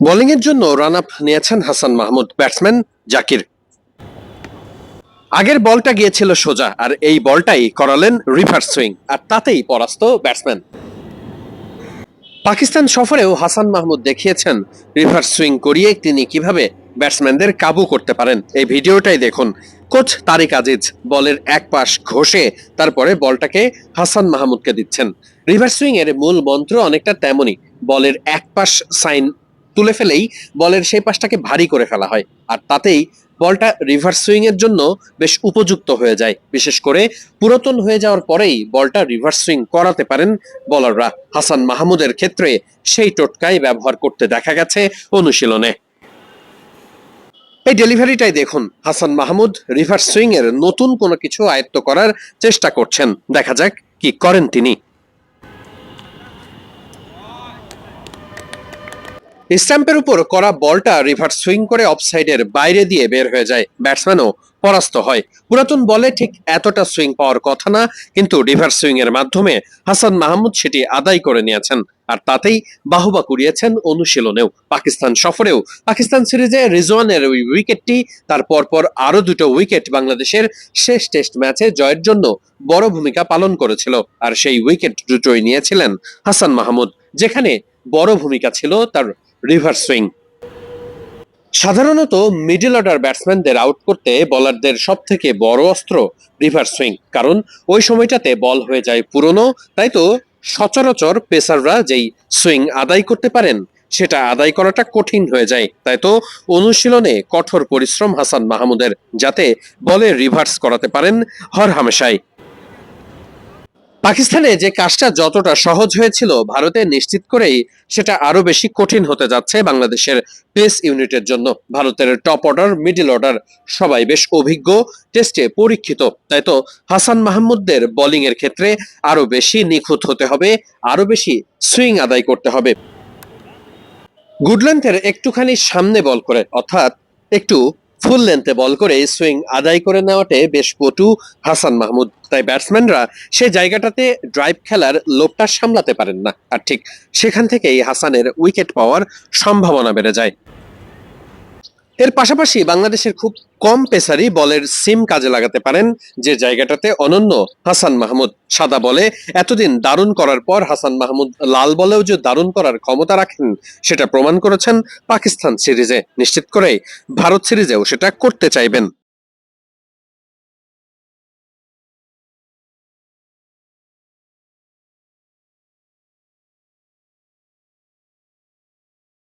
বোলিংয়ের জন্য run up নিয়েছেন হাসান মাহমুদ ব্যাটসম্যান জাকির। আগের বলটা গিয়েছিল সোজা, আর এই বলটাই করালেন রিভার্স সুইং আর তাতেই পরাস্ত ব্যাটসম্যান পাকিস্তান সফরেও হাসান মাহমুদ দেখিয়েছেন রিভার্স সুইং করিয়ে তিনি কীভাবে ব্যাটসম্যানদের কাবু করতে পারেন। এই ভিডিওটাই দেখুন। কোচ তারিক আজিজ বলের এক পাশ ঘষে তারপরে বলটাকে হাসান মাহমুদকে দিচ্ছেন। রিভার্স সুইং এর মূল মন্ত্র অনেকটা তেমনই, বলের এক পাশ সাইন তুলে ফেলেই বলের সেই পাশটাকে ভারী করে ফেলা হয়। আর তাতেই বলটা রিভার্স সুইং এর জন্য বেশ উপযুক্ত হয়ে যায়। বিশেষ করে পুরাতন হয়ে যাওয়ার পরেই বলটা রিভার্স সুইং করাতে পারেন বলাররা হাসান মাহমুদের ক্ষেত্রে সেই টোটকাই ব্যবহার করতে দেখা গেছে অনুশীলনে। এই ডেলিভারিটাই দেখুন, হাসান মাহমুদ রিভার্স সুইং এর নতুন কোনো কিছু আয়ত্ত করার চেষ্টা করছেন। দেখা যাক কি করেন তিনি। স্ট্যাম্পের উপর করা বলটা রিভার্স সুইং করে অফসাইডের বাইরে দিয়ে বের হয়ে যায় ব্যাটসম্যানও পরাস্ত হয়। পুরাতন বলে ঠিক এতটা সুইং পাওয়ার কথা না, কিন্তু রিভার্স সুইং এর মাধ্যমে হাসান মাহমুদ সেটি আদায় করে নিয়েছেন আর তাতেই বাহুবা কুড়িয়েছেন অনুশীলনেও। পাকিস্তান সফরেও পাকিস্তান সিরিজে রিজওয়ানের ওই উইকেটটি তার পরপর আরও দুটো উইকেট বাংলাদেশের শেষ টেস্ট ম্যাচে জয়ের জন্য বড় ভূমিকা পালন করেছিল। আর সেই উইকেট দুটোই নিয়েছিলেন হাসান মাহমুদ, যেখানে বড় ভূমিকা ছিল তার রিভার্স সুইং। সাধারণত মিডল অর্ডার ব্যাটসম্যানদের আউট করতে বলারদের সব থেকে বড় অস্ত্র রিভার্স সুইং, কারণ ওই সময়টাতে বল হয়ে যায় পুরনো, তাই তো সচরাচর পেসাররা যেই সুইং আদায় করতে পারেন, সেটা আদায় করাটা কঠিন হয়ে যায়। তাই তো অনুশীলনে কঠোর পরিশ্রম হাসান মাহমুদের, যাতে বলে রিভার্স করাতে পারেন হর হামেশাই পাকিস্তানে যে কাজটা যতটা সহজ হয়েছিল ভারতে নিশ্চিত করেই সেটা আরও বেশি কঠিন হতে যাচ্ছে বাংলাদেশের পেস ইউনিটের জন্য। ভারতের টপ অর্ডার, মিডল অর্ডার সবাই বেশ অভিজ্ঞ, টেস্টে পরীক্ষিত। তাই তো হাসান মাহমুদদের বোলিং এর ক্ষেত্রে আরও বেশি নিখুঁত হতে হবে, আরও বেশি সুইং আদায় করতে হবে। গুড লেন্থের একটুখানি সামনে বল করে, অর্থাৎ একটু ফুল লেন্থে বল করে সুইং আদায় করে নেওয়াতে বেশ পটু হাসান মাহমুদ। তাই ব্যাটসম্যানরা সে জায়গাটাতে ড্রাইভ খেলার লোভটা সামলাতে পারেন না। আর ঠিক সেখান থেকেই হাসানের উইকেট পাওয়ার সম্ভাবনা বেড়ে যায়। এর পাশাপাশি বাংলাদেশের খুব কম পেসারই বলের সিম কাজে লাগাতে পারেন, যে জায়গাটাতে অনন্য হাসান মাহমুদ। সাদা বলে এতদিন দারুণ করার পর হাসান মাহমুদ লাল বলেও যে দারুণ করার ক্ষমতা রাখেন, সেটা প্রমাণ করেছেন পাকিস্তান সিরিজে। নিশ্চিত করেই ভারত সিরিজেও সেটা করতে চাইবেন।